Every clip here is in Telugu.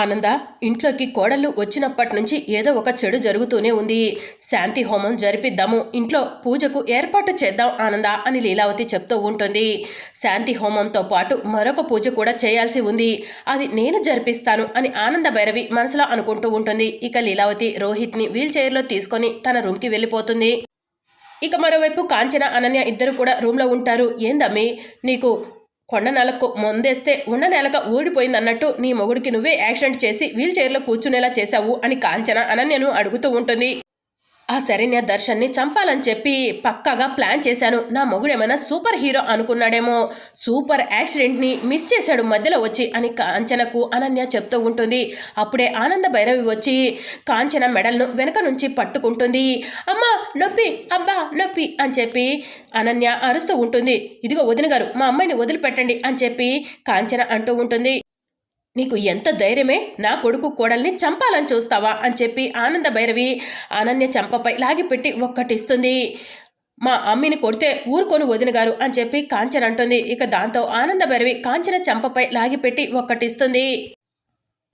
ఆనంద ఇంట్లోకి కోడళ్ళు వచ్చినప్పటి నుంచి ఏదో ఒక చెడు జరుగుతూనే ఉంది. శాంతి హోమం జరిపిద్దాము ఇంట్లో పూజకు ఏర్పాటు చేద్దాం ఆనంద అని లీలావతి చెప్తూ ఉంటుంది. శాంతి హోమంతో పాటు మరొక పూజ కూడా చేయాల్సి ఉంది. అది నేను జరిపిస్తాను అని ఆనంద భైరవి మనసులో అనుకుంటూ ఉంటుంది. ఇక లీలావతి రోహిత్ని వీల్ చైర్లో తీసుకొని తన రూమ్కి వెళ్ళిపోతుంది. ఇక మరోవైపు కాంచన అనన్య ఇద్దరు కూడా రూమ్లో ఉంటారు. ఏందమ్మి? నీకు కొండ నెలకు ముందేస్తే ఉన్న నెలక ఊడిపోయిందన్నట్టు నీ మొగుడికి నువ్వే యాక్సిడెంట్ చేసి వీల్ చైర్లో కూర్చునేలా చేశావు అని కాంచన అనన్యను అడుగుతూ ఉంటుంది. ఆ శరణ్య దర్శన్ని చంపాలని చెప్పి పక్కాగా ప్లాన్ చేశాను. నా మొగుడు ఏమైనా సూపర్ హీరో అనుకున్నాడేమో. సూపర్ యాక్సిడెంట్ని మిస్ చేశాడు మధ్యలో వచ్చి అని కాంచనకు అనన్య చెప్తూ ఉంటుంది. అప్పుడే ఆనంద భైరవి వచ్చి కాంచన మెడల్ను వెనక నుంచి పట్టుకుంటుంది. అమ్మా నొప్పి అబ్బా నొప్పి అని చెప్పి అనన్య అరుస్తూ ఉంటుంది. ఇదిగో వదిన గారు మా అమ్మాయిని వదిలిపెట్టండి అని చెప్పి కాంచన అంటూ ఉంటుంది. నీకు ఎంత ధైర్యమే? నా కొడుకు కోడల్ని చంపాలని చూస్తావా? అని చెప్పి ఆనంద భైరవి అనన్య చంపపై లాగిపెట్టి ఒక్కటిస్తుంది. మా అమ్మిని కొడితే ఊరుకొని వదిన గారు అని చెప్పి కాంచన అంటుంది. ఇక దాంతో ఆనంద భైరవి కాంచన చంపపై లాగిపెట్టి ఒక్కటిస్తుంది.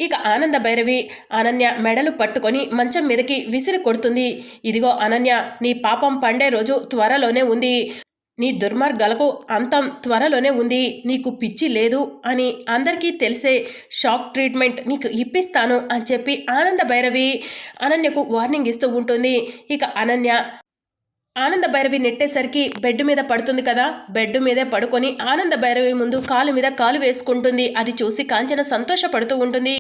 ఇక ఆనంద భైరవి అనన్య మెడలు పట్టుకొని మంచం మీదకి విసిరి కొడుతుంది. ఇదిగో అనన్య నీ పాపం పండే రోజు త్వరలోనే ఉంది. నీ దుర్మార్గాలకు అంతం త్వరలోనే ఉంది నీకు పిచ్చి లేదు అని అందరికీ తెలిసే షాక్ ట్రీట్మెంట్ నీకు ఇప్పిస్తాను అని చెప్పి ఆనంద భైరవి అనన్యకు వార్నింగ్ ఇస్తూ ఉంటుంది. ఇక అనన్య ఆనంద భైరవి నెట్టేసరికి బెడ్ మీద పడుతుంది కదా? బెడ్ మీదే పడుకొని ఆనంద భైరవి ముందు కాలు మీద కాలు వేసుకుంటుంది. అది చూసి కాంచన సంతోషపడుతూ ఉంటుంది.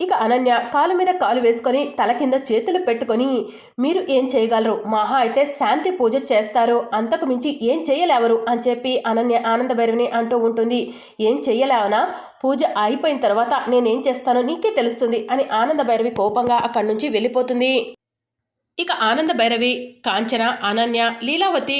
ఇక అనన్య కాలు మీద కాలు వేసుకొని తల కింద చేతులు పెట్టుకొని మీరు ఏం చేయగలరు? మహా అయితే శాంతి పూజ చేస్తారు. అంతకు మించి ఏం చేయలేవరు? అని చెప్పి అనన్య ఆనంద భైరవిని అంటూ ఉంటుంది. ఏం చేయలేవనా? పూజ అయిపోయిన తర్వాత నేనేం చేస్తానో నీకే తెలుస్తుంది అని ఆనంద భైరవి కోపంగా అక్కడి నుంచి వెళ్ళిపోతుంది. ఇక ఆనంద భైరవి కాంచన అనన్య లీలావతి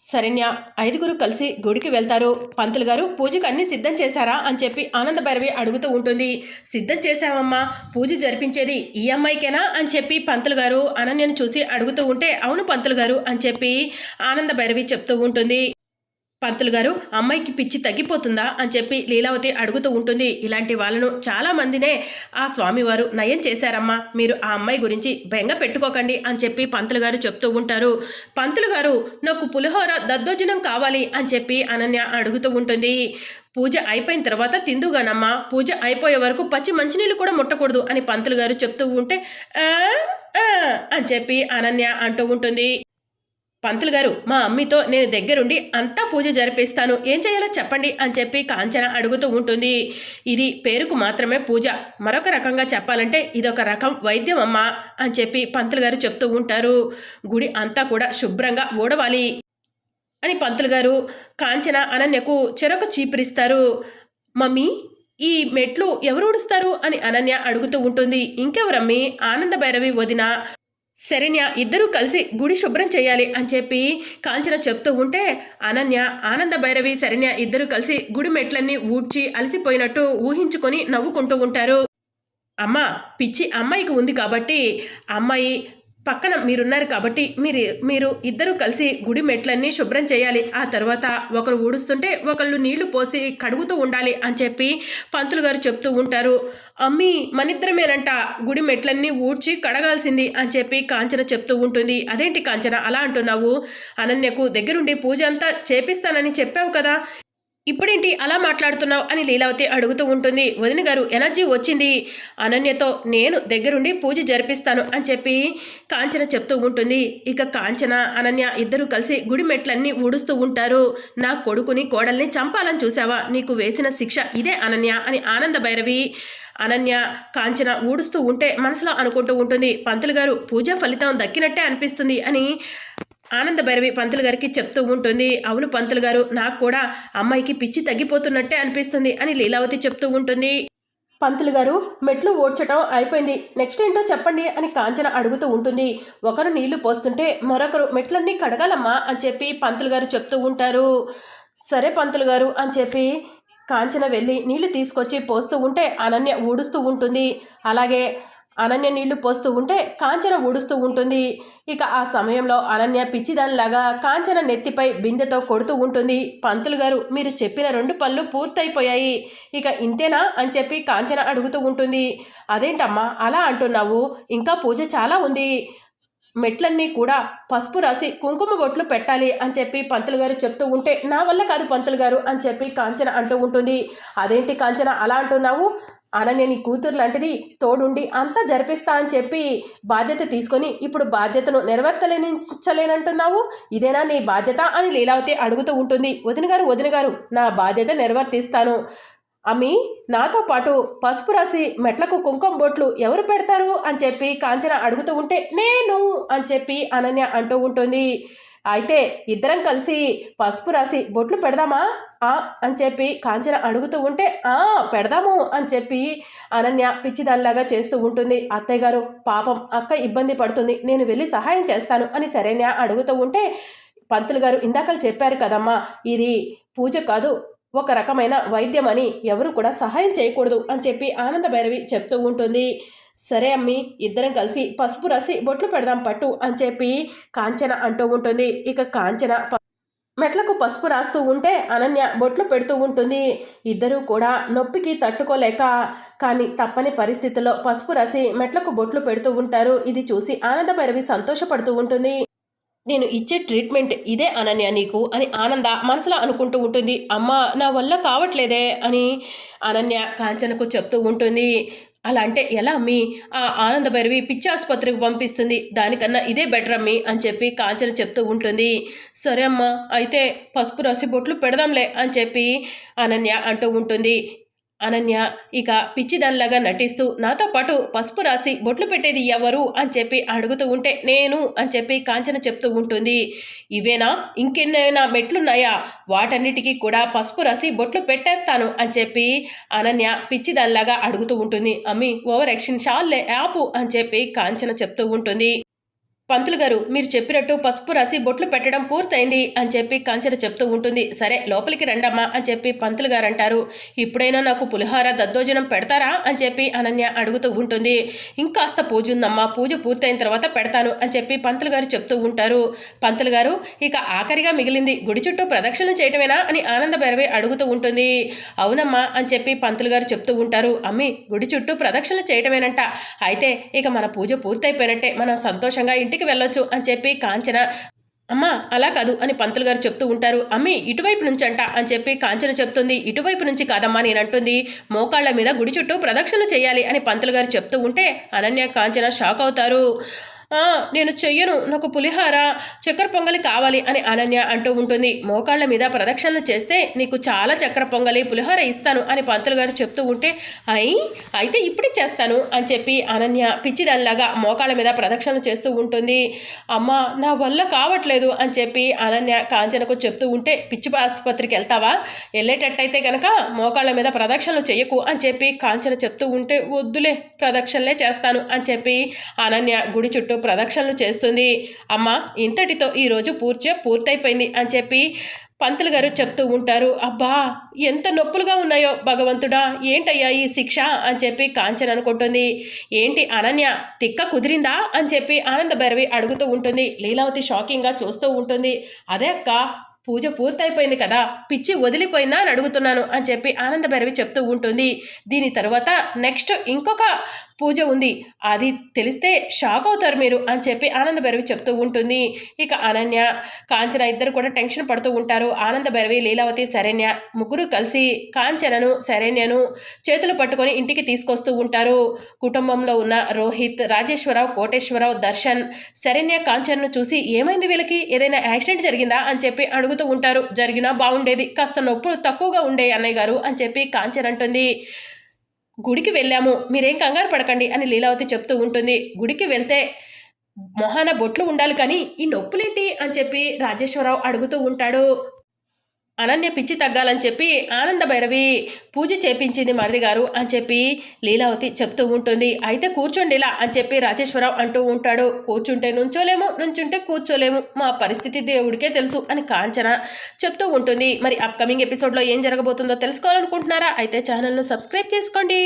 శరణ్య ఐదుగురు కలిసి గుడికి వెళ్తారు. పంతులు గారు పూజకు అన్ని సిద్ధం చేశారా? అని చెప్పి ఆనంద భైరవి అడుగుతూ ఉంటుంది. సిద్ధం చేశామమ్మా పూజ జరిపించేది ఈ అమ్మాయికేనా? అని చెప్పి పంతులు గారు అనన్యను చూసి అడుగుతూ ఉంటే అవును పంతులు గారు అని చెప్పి ఆనంద భైరవి చెప్తూ ఉంటుంది. పంతులు గారు అమ్మాయికి పిచ్చి తగ్గిపోతుందా అని చెప్పి లీలావతి అడుగుతూ ఉంటుంది. ఇలాంటి వాళ్ళను చాలా మందినే ఆ స్వామివారు నయం చేశారమ్మా. మీరు ఆ అమ్మాయి గురించి బెంగ పెట్టుకోకండి అని చెప్పి పంతులు గారు చెప్తూ ఉంటారు. పంతులు గారు నాకు పులిహోర దద్దోజనం కావాలి అని చెప్పి అనన్య అడుగుతూ ఉంటుంది. పూజ అయిపోయిన తర్వాత తిందుగానమ్మా. పూజ అయిపోయే వరకు పచ్చి మంచినీళ్ళు కూడా ముట్టకూడదు అని పంతులు గారు చెప్తూ ఉంటే అని చెప్పి అనన్య అంటూ ఉంటుంది. పంతులు గారు మా అమ్మితో నేను దగ్గరుండి అంతా పూజ జరిపిస్తాను. ఏం చేయాలో చెప్పండి అని చెప్పి కాంచన అడుగుతూ ఉంటుంది. ఇది పేరుకు మాత్రమే పూజ. మరొక రకంగా చెప్పాలంటే ఇదొక రకం వైద్యం అమ్మా అని చెప్పి పంతులు గారు చెప్తూ ఉంటారు. గుడి అంతా కూడా శుభ్రంగా ఊడవాలి అని పంతులు గారు కాంచన అనన్యకు చెరొక చీపురిస్తారు. మమ్మీ ఈ మెట్లు ఎవరు ఊడుస్తారు? అని అనన్య అడుగుతూ ఉంటుంది. ఇంకెవరమ్మి? ఆనంద భైరవి వదిన? శరణ్య ఇద్దరూ కలిసి గుడి శుభ్రం చేయాలి అని చెప్పి కాంచన చెప్తూ ఉంటే అనన్య ఆనంద భైరవి శరణ్య ఇద్దరూ కలిసి గుడి మెట్లన్నీ ఊడ్చి అలసిపోయినట్టు ఊహించుకొని నవ్వుకుంటూ ఉంటారు. అమ్మ పిచ్చి అమ్మాయికి ఉంది కాబట్టి అమ్మాయి పక్కన మీరున్నారు కాబట్టి మీరు మీరు ఇద్దరు కలిసి గుడి మెట్లన్నీ శుభ్రం చేయాలి. ఆ తర్వాత ఒకరు ఊడుస్తుంటే ఒకళ్ళు నీళ్ళు పోసి కడుగుతూ ఉండాలి అని చెప్పి పంతులు గారు చెప్తూ ఉంటారు. అమ్మి మనిద్దరమేనంట గుడి మెట్లన్నీ ఊడ్చి కడగాల్సింది అని చెప్పి కాంచన చెప్తూ ఉంటుంది. అదేంటి కాంచన అలా అంటున్నావు? అనన్యకు దగ్గరుండి పూజ అంతా చేపిస్తానని చెప్పావు కదా. ఇప్పుడేంటి అలా మాట్లాడుతున్నావు అని లీలావతి అడుగుతూ ఉంటుంది. వదిన గారు ఎనర్జీ వచ్చింది. అనన్యతో నేను దగ్గరుండి పూజ జరిపిస్తాను అని చెప్పి కాంచన చెప్తూ ఉంటుంది. ఇక కాంచన అనన్య ఇద్దరు కలిసి గుడి మెట్లన్నీ ఊడుస్తూ ఉంటారు. నా కొడుకుని కోడల్ని చంపాలని చూసావా నీకు వేసిన శిక్ష ఇదే అనన్య అని ఆనంద భైరవి అనన్య కాంచన ఊడుస్తూ ఉంటే మనసులో అనుకుంటూ ఉంటుంది. పంతులు గారు పూజ ఫలితం దక్కినట్టే అనిపిస్తుంది అని ఆనంద భైరవి పంతులు గారికి చెప్తూ ఉంటుంది అవును పంతులు గారు నాకు కూడా అమ్మాయికి పిచ్చి తగ్గిపోతున్నట్టే అనిపిస్తుంది అని లీలావతి చెప్తూ ఉంటుంది. పంతులు గారు మెట్లు ఓడ్చటం అయిపోయింది. నెక్స్ట్ ఏంటో చెప్పండి అని కాంచన అడుగుతూ ఉంటుంది. ఒకరు నీళ్ళు పోస్తుంటే మరొకరు మెట్లన్నీ కడగాలమ్మా అని చెప్పి పంతులు గారు చెప్తూ ఉంటారు. సరే పంతులు గారు అని చెప్పి కాంచన వెళ్ళి నీళ్ళు తీసుకొచ్చి పోస్తూ ఉంటే అనన్య ఊడుస్తూ ఉంటుంది. అలాగే అనన్య నీళ్ళు పోస్తూ ఉంటే కాంచన ఊడుస్తూ ఉంటుంది. ఇక ఆ సమయంలో అనన్య పిచ్చిదానిలాగా కాంచన నెత్తిపై బిందెతో కొడుతూ ఉంటుంది. పంతులు గారు మీరు చెప్పిన రెండు పళ్ళు పూర్తయిపోయాయి. ఇక ఇంతేనా అని చెప్పి కాంచన అడుగుతూ ఉంటుంది. అదేంటమ్మా అలా అంటున్నావు? ఇంకా పూజ చాలా ఉంది. మెట్లన్నీ కూడా పసుపు రాసి కుంకుమ బొట్లు పెట్టాలి అని చెప్పి పంతులు గారు చెప్తూ ఉంటే నా వల్ల కాదు పంతులు గారు అని చెప్పి కాంచన అంటూ ఉంటుంది. అదేంటి కాంచన అలా అంటున్నావు? అనన్య నీ కూతురు లాంటిది తోడుండి అంతా జరిపిస్తా అని చెప్పి బాధ్యత తీసుకొని ఇప్పుడు బాధ్యతను నెరవేర్తలేనించలేనంటున్నావు ఇదేనా నీ బాధ్యత అని లీలావతి అడుగుతూ ఉంటుంది. వదిన గారు వదిన గారు నా బాధ్యత నెరవేర్తిస్తాను. అమ్మి నాతో పాటు పసుపు రాసి మెట్లకు కుంకుమ బొట్లు ఎవరు పెడతారు? అని చెప్పి కాంచన అడుగుతూ ఉంటే నేను అని చెప్పి అనన్య అంటూ ఉంటుంది. అయితే ఇద్దరం కలిసి పసుపు రాసి బొట్లు పెడదామా? ఆ అని చెప్పి కాంచన అడుగుతూ ఉంటే ఆ పెడదాము అని చెప్పి అనన్య పిచ్చిదానిలాగా చేస్తూ ఉంటుంది. అత్తయ్య గారు పాపం అక్క ఇబ్బంది పడుతుంది నేను వెళ్ళి సహాయం చేస్తాను అని శరణ్య అడుగుతూ ఉంటే పంతులు గారు ఇందాకలు చెప్పారు కదమ్మా ఇది పూజ కాదు ఒక రకమైన వైద్యం అని ఎవరు కూడా సహాయం చేయకూడదు అని చెప్పి ఆనంద భైరవి చెప్తూ ఉంటుంది. సరే అమ్మి ఇద్దరం కలిసి పసుపు రాసి బొట్లు పెడదాం పట్టు అని చెప్పి కాంచన అంటూ ఉంటుంది. ఇక కాంచన మెట్లకు పసుపు రాస్తూ ఉంటే అనన్య బొట్లు పెడుతూ ఉంటుంది. ఇద్దరూ కూడా నొప్పికి తట్టుకోలేక కానీ తప్పని పరిస్థితుల్లో పసుపు రాసి మెట్లకు బొట్లు పెడుతూ ఉంటారు. ఇది చూసి ఆనంద భైరవి సంతోషపడుతూ ఉంటుంది. నేను ఇచ్చే ట్రీట్మెంట్ ఇదే అనన్య నీకు అని ఆనంద మనసులో అనుకుంటూ ఉంటుంది. అమ్మ నా వల్ల కావట్లేదే అని అనన్య కాంచనకు చెప్తూ ఉంటుంది. అలా అంటే ఎలా? అమ్మి ఆ ఆనంద భైరవి పిచ్చి ఆసుపత్రికి పంపిస్తుంది. దానికన్నా ఇదే బెటర్ అమ్మి అని చెప్పి కాంచన చెప్తూ ఉంటుంది. సరే అమ్మా అయితే పసుపు రాసి బొట్లు పెడదాంలే అని చెప్పి అనన్య అంటూ ఉంటుంది. అనన్య ఇక పిచ్చిదానిలాగా నటిస్తూ నాతో పాటు పసుపు రాసి బొట్లు పెట్టేది ఎవరు అని చెప్పి అడుగుతూ ఉంటే నేను అని చెప్పి కాంచన చెప్తూ ఉంటుంది. ఇవేనా? ఇంకెన్నైనా మెట్లున్నాయా? వాటన్నిటికీ కూడా పసుపు రాసి బొట్లు పెట్టేస్తాను అని చెప్పి అనన్య పిచ్చిదానిలాగా అడుగుతూ ఉంటుంది. అమ్మి ఓవర్ యాక్షన్ షాల్లే యాపు అని చెప్పి కాంచన చెప్తూ ఉంటుంది. పంతులు గారు మీరు చెప్పినట్టు పసుపు రాసి బొట్లు పెట్టడం పూర్తయింది అని చెప్పి కంచెన చెప్తూ ఉంటుంది. సరే లోపలికి రండమ్మా అని చెప్పి పంతులు గారు అంటారు ఇప్పుడైనా నాకు పులిహార దద్దోజనం పెడతారా అని చెప్పి అనన్య అడుగుతూ ఉంటుంది. ఇంకాస్త పూజ ఉందమ్మా పూజ పూర్తయిన తర్వాత పెడతాను అని చెప్పి పంతులు గారు చెప్తూ ఉంటారు. పంతులు గారు ఇక ఆఖరిగా మిగిలింది గుడి చుట్టూ ప్రదక్షిణ చేయటమేనా అని ఆనంద భైరవి అడుగుతూ ఉంటుంది. అవునమ్మా అని చెప్పి పంతులు గారు చెప్తూ ఉంటారు. అమ్మి గుడి చుట్టూ ప్రదక్షిణ చేయటమేనంట. అయితే ఇక మన పూజ పూర్తయిపోయినట్టే మనం సంతోషంగా ఇంటికి వెళ్ళొచ్చు అని చెప్పి కాంచన అమ్మా అలా కాదు అని పంతులు గారు చెప్తూ ఉంటారు. అమ్మి ఇటువైపు నుంచి అంట అని చెప్పి కాంచన చెప్తుంది. ఇటువైపు నుంచి కాదమ్మా నేను అంటుంది మోకాళ్ళ మీద గుడి చుట్టూ ప్రదక్షిణలు చేయాలి అని పంతులు గారు చెప్తూ ఉంటే అనన్య కాంచన షాక్ అవుతారు. నేను చెయ్యను. నాకు పులిహార చక్కెర పొంగలి కావాలి అని అనన్య అంటూ ఉంటుంది. మోకాళ్ళ మీద ప్రదక్షిణలు చేస్తే నీకు చాలా చక్కెర పొంగలి పులిహార ఇస్తాను అని పంతులు గారు చెప్తూ ఉంటే అయి అయితే ఇప్పుడే చేస్తాను అని చెప్పి అనన్య పిచ్చిదానిలాగా మోకాళ్ళ మీద ప్రదక్షిణలు చేస్తూ ఉంటుంది. అమ్మ నా వల్ల కావట్లేదు అని చెప్పి అనన్య కాంచనకు చెప్తూ ఉంటే పిచ్చి ఆసుపత్రికి వెళ్తావా? వెళ్ళేటట్టయితే కనుక మోకాళ్ళ మీద ప్రదక్షిణలు చెయ్యకు అని చెప్పి కాంచన చెప్తూ ఉంటే వద్దులే ప్రదక్షిణలే చేస్తాను అని చెప్పి అనన్య గుడి చుట్టూ ప్రదక్షిణలు చేస్తుంది. అమ్మ ఇంతటితో ఈరోజు పూర్చ పూర్తయిపోయింది అని చెప్పి పంతులు గారు చెప్తూ ఉంటారు. అబ్బా ఎంత నొప్పులుగా ఉన్నాయో భగవంతుడా ఏంటయ్యా ఈ శిక్ష అని చెప్పి కాంచన్ అనుకుంటుంది. ఏంటి అనన్య తిక్క కుదిరిందా అని చెప్పి ఆనంద భైరవి అడుగుతూ ఉంటుంది. లీలావతి షాకింగ్గా చూస్తూ ఉంటుంది. అదే అక్క పూజ పూర్తయిపోయింది కదా పిచ్చి వదిలిపోయిందా అని అడుగుతున్నాను అని చెప్పి ఆనందభైరవి చెప్తూ ఉంటుంది. దీని తర్వాత నెక్స్ట్ ఇంకొక పూజ ఉంది. అది తెలిస్తే షాక్ అవుతారు మీరు అని చెప్పి ఆనందభైరవి చెప్తూ ఉంటుంది. ఇక అనన్య కాంచన ఇద్దరు కూడా టెన్షన్ పడుతూ ఉంటారు. ఆనందభైరవి లీలావతి శరణ్య ముగ్గురు కలిసి కాంచనను శరణ్యను చేతులు పట్టుకొని ఇంటికి తీసుకొస్తూ ఉంటారు. కుటుంబంలో ఉన్న రోహిత్ రాజేశ్వరరావు కోటేశ్వరరావు దర్శన్ శరణ్య కాంచనను చూసి ఏమైంది వీళ్ళకి? ఏదైనా యాక్సిడెంట్ జరిగిందా అని చెప్పి అడుగుతూ ఉంటారు. జరిగినా బాగుండేది. కాస్త నొప్పులు తక్కువగా ఉండే అన్నయ్య గారు అని చెప్పి కాంచన్ అంటుంది. గుడికి వెళ్ళాము. మీరేం కంగారు పడకండి అని లీలావతి చెప్తూ ఉంటుంది. గుడికి వెళ్తే మొహాన బొట్లు ఉండాలి కానీ ఈ నొప్పులేంటి అని చెప్పి రాజేశ్వరరావు అడుగుతూ ఉంటాడు. అనన్య పిచ్చి తగ్గాలని చెప్పి ఆనంద భైరవి పూజ చేపించింది మరిది గారు అని చెప్పి లీలావతి చెప్తూ ఉంటుంది. అయితే కూర్చోండి ఇలా అని చెప్పి రాజేశ్వరరావు అంటూ ఉంటాడు. కూర్చుంటే నుంచోలేము నుంచుంటే కూర్చోలేము. మా పరిస్థితి దేవుడికే తెలుసు అని కాంచన చెప్తూ ఉంటుంది. మరి అప్కమింగ్ ఎపిసోడ్లో ఏం జరగబోతుందో తెలుసుకోవాలనుకుంటున్నారా? అయితే ఛానల్ను సబ్స్క్రైబ్ చేసుకోండి.